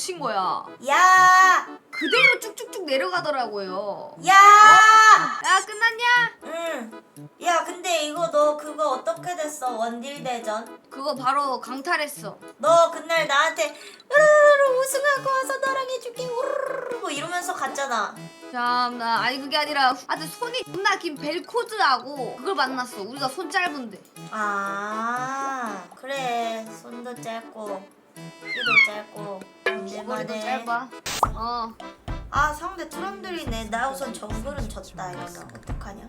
고친 거야. 야! 그대로 쭉쭉쭉 내려가더라고요. 야! 야 끝났냐? 응. 야, 근데 이거 너 그거 어떻게 됐어? 원딜 대전. 그거 바로 강탈했어. 너 그날 나한테 으르르 우승하고 와서 너랑 해줄게 우르르 뭐 이러면서 갔잖아. 참나 아니 그게 아니라 아주 손이 존나 긴 벨코드하고 그걸 만났어. 우리가 손 짧은데. 아 그래 손도 짧고 키도 짧고 머리도 문제만해. 짧아. 어. 아 상대 트럼들이네. 나 우선 정글은 졌다 이거는 어떡하냐?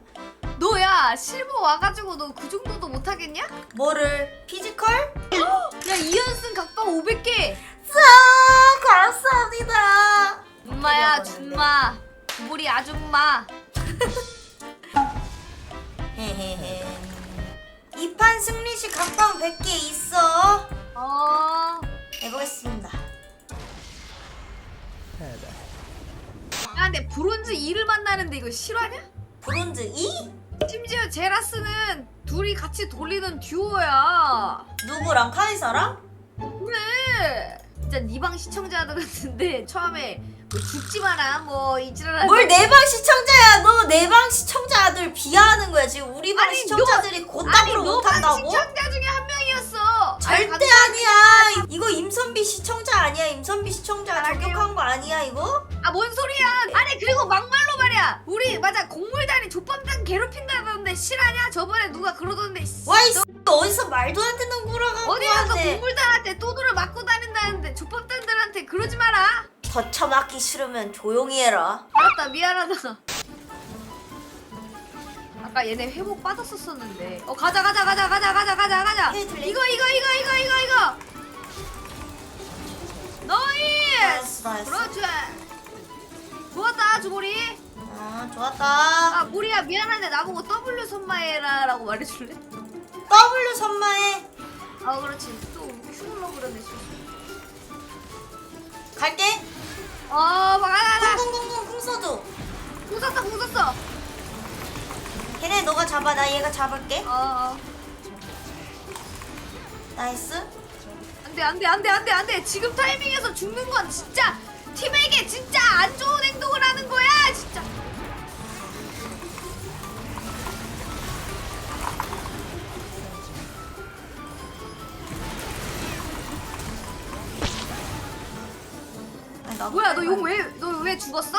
너야 실버 와가지고 너 그 정도도 못하겠냐? 뭐를 피지컬? 야 2연승 각방 500개. 아 감사합니다. 어떻게 준마. 우리 아줌마. 헤헤헤. 이판 승리 시 각방 100개 있어. 어. 해보겠습니다. 야 근데 브론즈 2를 만나는데 이거 실화냐? 브론즈 2? 심지어 제라스는 둘이 같이 돌리는 듀오야. 누구랑 카이사랑? 그래. 진짜 니방 시청자들 같은데 처음에 뭐 죽지 마라 뭐 이지랄. 뭘내 방 시청자야? 너 내 방 시청자들 비하하는 거야. 지금 우리 방 아니, 시청자들이 아니 곧답으로 너반 못한다고? 시청자 중에 한 명이었어. 절대 아니, 아니야. 이거 임선비 시청자 아니야. 임선비 시청자가 아니요. 저격한 거 아니야 이거? 아 뭔 소리야? 아니 그리고 막말로 말이야. 우리 맞아 공물단이 족밥단 괴롭힌다던데 실화냐? 저번에 누가 그러던데. 씨. 와이 어디서 말도 안 되는 구라가 어디 가서 하네. 공물단한테 또돌을 맞고 다닌다는데 족밥단들한테 그러지 마라. 더 처맞기 싫으면 조용히 해라. 알았다 미안하다. 아까 얘네 회복 빠졌었었는데. 어 가자 가자 가자 가자 가자 가자 가자. 해, 들리? 이거 이거 이거 이거 이거 이거. 나이스 나이스. 그렇지. 좋았다 주보리. 아 좋았다. 아 보리야 미안한데 나보고 W 선마해라라고 말해줄래? W 선마해. 아 그렇지. 또 흉물러 그러네. 씨. 갈게. 어 막아라. 쿵쿵쿵쿵 쿵 써줘. 공 쐈어 공 쐈어. 걔네 너가 잡아. 나 얘가 잡을게. 어. 어. 나이스. 안돼 안돼 안돼 안돼 안돼 지금 타이밍에서 죽는 건 진짜 팀에게 진짜 안 좋은 행동을 하는 거야 진짜 아니, 나도 뭐야 너 용 왜 너 왜 죽었어?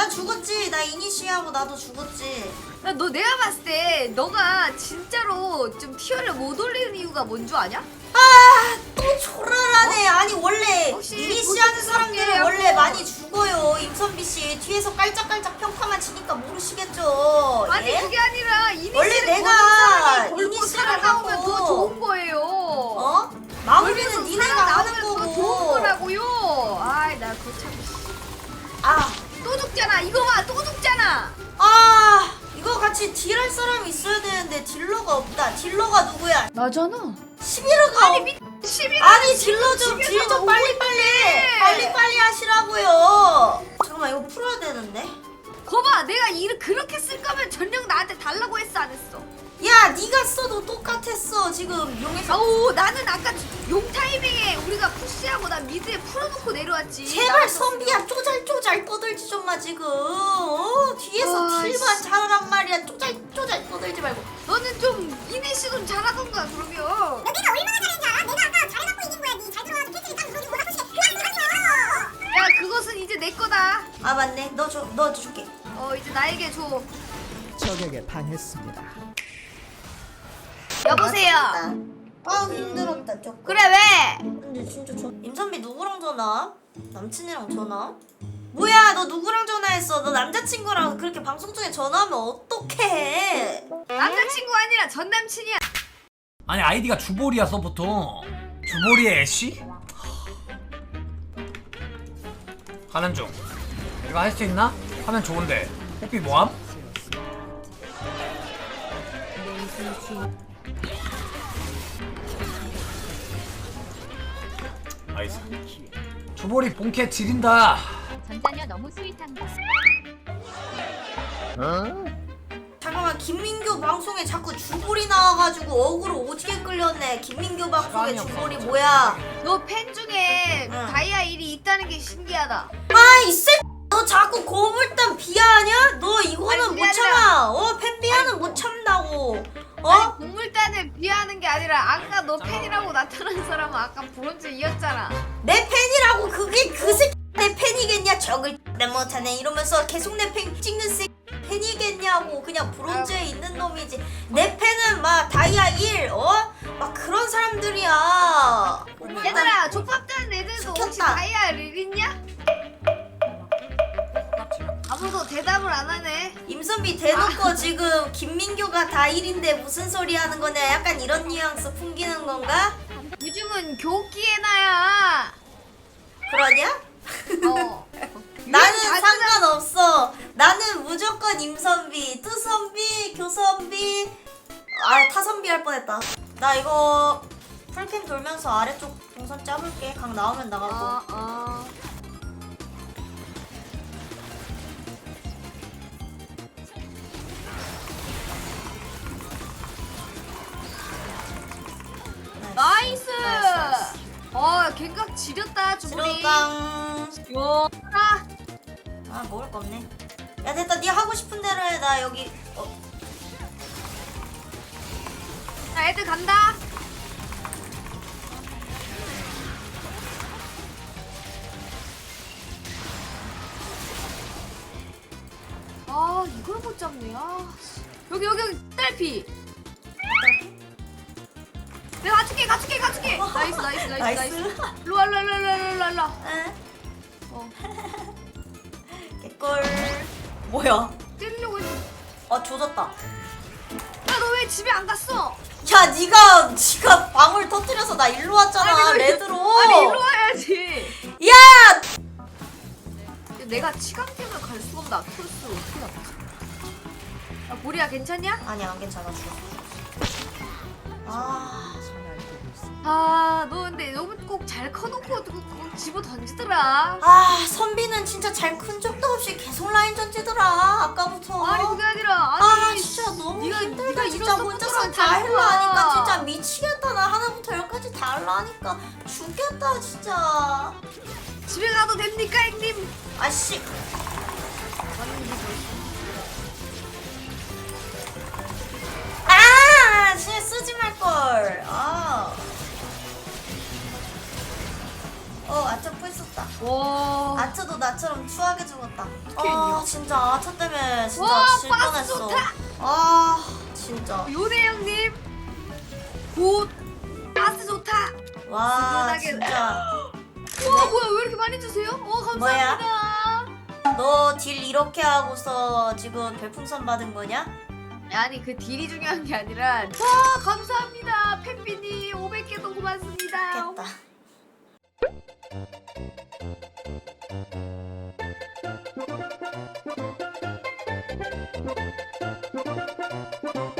나 죽었지. 나 이니시하고 나도 죽었지. 야, 너 내가 봤을 때 너가 진짜로 좀 티어를 못 올리는 이유가 뭔 줄 아냐? 아, 또 초라하네. 아니 원래 혹시 이니시 하는 도둑 사람들은? 원래 많이 죽어요. 임선비 씨 뒤에서 깔짝깔짝 평타만 치니까 모르시겠죠. 아니 예? 그게 아니라 이니시를 원래 내가 걸고 이니시를 살아나오면 하고 더 좋은 거예요 어? 마무리는 니네가 살아나오면 하는 더 좋은 거고. 거라고요 아이 나 그거 참 아, 또 죽잖아 이거 봐 또 죽잖아 아, 이거 같이 딜할 사람이 있어야 되는데 딜러가 없다. 딜러가 누구야? 나잖아 11호가 아니 없... 미 11일 아니 딜러 좀 딜 좀 빨리 빨리 빨리 빨리 하시라고요. 잠깐만 이거 풀어야 되는데. 거봐 내가 일을 그렇게 쓸 거면 전력 나한테 달라고 했어 안 했어 야, 네가 써도 똑같았어. 지금 용에서 아우 나는 아까 용 타이밍에 푸시하고 나 미드에 풀어놓고 내려왔지 제발. 선비야 쪼잘쪼잘 떠들지 좀 마 지금. 어, 뒤에서 아, 딜만 씨. 잘하란 말이야. 쪼잘쪼잘 떠들지 말고. 너는 좀 이니시 좀 잘하던가 그러면 내가 얼마나 잘했는지 알아? 내가 아까 잘해갖고 이긴 거야. 니잘 들어와서 캐치를 딱 누르지 못하고 싶어. 그냥 마. 야 그것은 이제 내 거다 아 맞네. 너 줘, 너 줄게. 어 이제 나에게 줘 적에게 당했습니다. 여보세요 아 힘들었다 조금. 그래 왜? 근데 진짜 저 임선비 누구랑 전화? 남친이랑 전화? 뭐야 너 누구랑 전화했어? 너 남자친구랑 그렇게 방송 중에 전화하면 어떡해? 남자친구 아니라 전 남친이야 아니 아이디가 주볼이야 서부터 주볼이의 애쉬? 하는 중 이거 할 수 있나? 하면 좋은데 호피 뭐함? 나이스 주볼이 본캐 지린다 전자녀 너무 스윗한 거. 잠깐만 김민규 방송에 자꾸 주볼이 나와가지고 억으로 오지게 끌렸네. 김민규 방송에. 주볼이 뭐야? 너 팬 중에 응. 다이아 1이 있다는 게 신기하다. 아이 새끼 너 자꾸 고물단 비하하냐? 너 이거는 아니, 못 그게 참아 어 팬비하는 못 참다고 어? 아니 국물단을 비하는 게 아니라 아까 너 팬이라고 나타난 사람은 아까 브론즈 이었잖아. 내 팬이라고 그게 그 새끼 내 팬이겠냐 적을 내 못하네 이러면서 계속 내 팬 찍는 새끼 팬이겠냐고 그냥 브론즈에 있는 놈이지 내 팬은 막 다이아 1 어? 막 그런 사람들이야 얘들아 족밥 뜨는 애들도 혹시 시켰다. 다이아 릴 있냐? 아무도 대답을 안 하네. 임선비 대놓고 지금 김민교가 다 1인데 무슨 소리 하는 거냐 약간 이런 뉘앙스 풍기는 건가? 요즘은 교기에 나야. 그러냐? 어. 나는 상관없어. 나는 무조건 임선비, 뜨선비, 교선비, 아 타선비 할 뻔했다. 나 이거 풀캠 돌면서 아래쪽 동선 짜볼게. 강 나오면 나가고. 어, 어. 갱각 지렸다 주부리. 지로강. 요. 아, 아 먹을 거 없네. 야 됐다. 네 하고 싶은 대로 해. 나 여기. 어, 자, 애들 간다. 가 갖출게 갖출게 갖출게. 나이스 나이스 나이스 나이스. 일로와 일로와 일로와 일로와 일로와. 에? 어, 개꿀. 뭐야? 찌르려고 했는데. 아 조졌다. 야, 너 왜 집에 안 갔어? 야 네가 네가 방울 터뜨려서 나 일로 왔잖아 아니, 왜- 레드로. 아니, 일로 와야지. 야 내가 치감 때문에 갈 수가 없나? 토스 어떻게 났지? 야, 보리야 괜찮냐? 아니야 안 괜찮아 죽었어. 아. 아, 너 근데 너무 꼭 잘 커놓고 꼭 집어 던지더라. 아 선비는 진짜 잘 큰 적도 없이 계속 라인 전지더라 아까부터. 아니 그게 아니라 아 아니 진짜 너무 네가- 힘들다. 네가 진짜 혼자서 다잘 할라 하니까. 진짜 미치겠다. 나 하나부터 열까지 다 할라 하니까 죽겠다 진짜. 집에 가도 됩니까, 형님? 아씨. 아 진짜 쓰지 말걸. 아 어, 아차 푸했었다. 와, 아차도 나처럼 추하게 죽었다. 아? 진짜 아차 때문에 진짜 와, 질 바스 뻔했어. 좋다. 아, 진짜. 요네 형님. 곧 가스 좋다. 와, 시원하게- 진짜. 와, 뭐야 왜 이렇게 많이 주세요? 어, 감사합니다. 너 딜 이렇게 하고서 지금 별풍선 받은 거냐? 아니 그 딜이 중요한 게 아니라 와 감사합니다 팬비님 500개도 고맙습니다 겠다 Thank you.